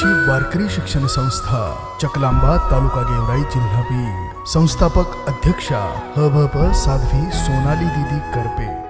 आजची वारकरी शिक्षण संस्था चकलांबा तालुका गेवराई जिल्हा बीड. संस्थापक अध्यक्षा ह भ प साध्वी सोनाली दिदी करपे.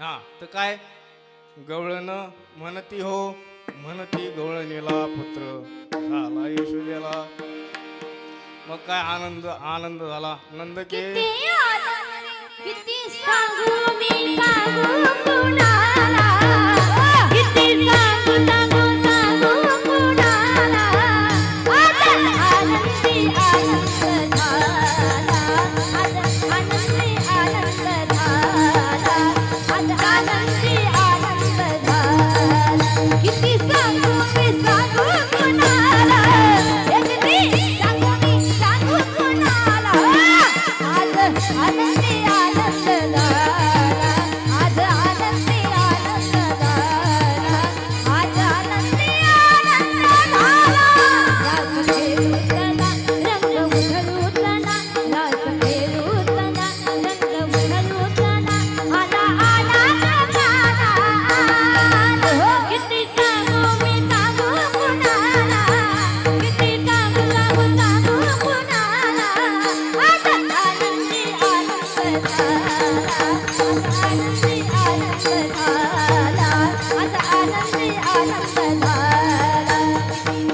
हा तर काय? गवळण म्हणती हो म्हणती गवळणीला पुत्र झाला यशोदेला. मग काय आनंद आनंद झाला? नंद के 是啊。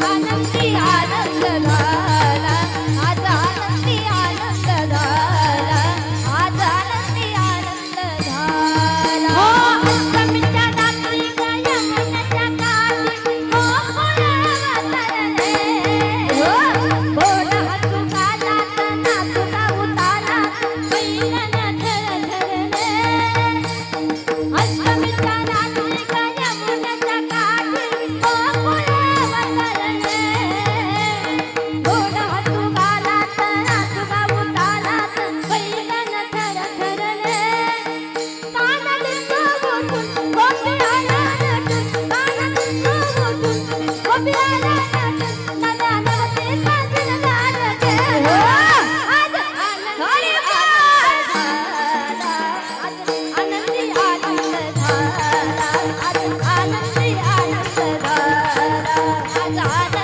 आनंदी आनंद झाला आज आनंदी आनंद झाला 早安。